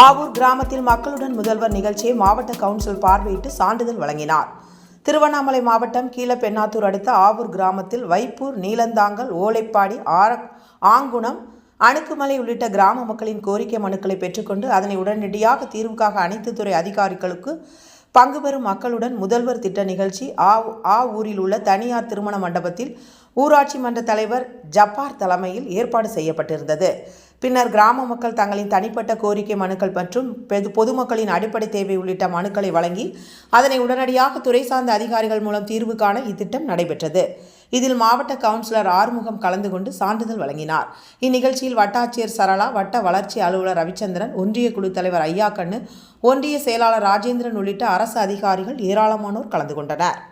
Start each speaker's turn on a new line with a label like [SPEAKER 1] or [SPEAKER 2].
[SPEAKER 1] ஆவூர் கிராமத்தில் மக்களுடன் முதல்வர் நிகழ்ச்சியை மாவட்ட கவுன்சில் பார்வையிட்டு சான்றிதழ் வழங்கினார். திருவண்ணாமலை மாவட்டம் கீழப்பெண்ணாத்தூர் அடுத்த ஆவூர் கிராமத்தில் வைப்பூர் நீலந்தாங்கல் ஓலைப்பாடி ஆர ஆங்குணம் அணுக்குமலை உள்ளிட்ட கிராம மக்களின் கோரிக்கை மனுக்களை பெற்றுக்கொண்டு அதனை உடனடியாக தீர்வுக்காக அனைத்து துறை அதிகாரிகளுக்கு பங்கு பெறும் மக்களுடன் முதல்வர் திட்ட நிகழ்ச்சி ஆ ஆ ஊரில் உள்ள தனியார் திருமண மண்டபத்தில் ஊராட்சி மன்ற தலைவர் ஜப்பார் தலைமையில் ஏற்பாடு செய்யப்பட்டிருந்தது. பின்னர் கிராம மக்கள் தங்களின் தனிப்பட்ட கோரிக்கை மனுக்கள் மற்றும் பெது- பொதுமக்களின் அடிப்படை தேவை உள்ளிட்ட மனுக்களை வழங்கி அதனை உடனடியாக துறை சார்ந்த அதிகாரிகள் மூலம் தீர்வு காண இத்திட்டம் நடைபெற்றது. இதில் மாவட்ட கவுன்சிலர் ஆறுமுகம் கலந்து கொண்டு சான்றிதழ் வழங்கினார். இந்நிகழ்ச்சியில் வட்டாட்சியர் சரளா வட்ட வளர்ச்சி அலுவலர் ரவிச்சந்திரன் ஒன்றிய குழு தலைவர் ஐயாக்கண்ணு ஒன்றிய செயலாளர் ராஜேந்திரன் உள்ளிட்ட அரசு அதிகாரிகள் ஏராளமானோர் கலந்து கொண்டனர்.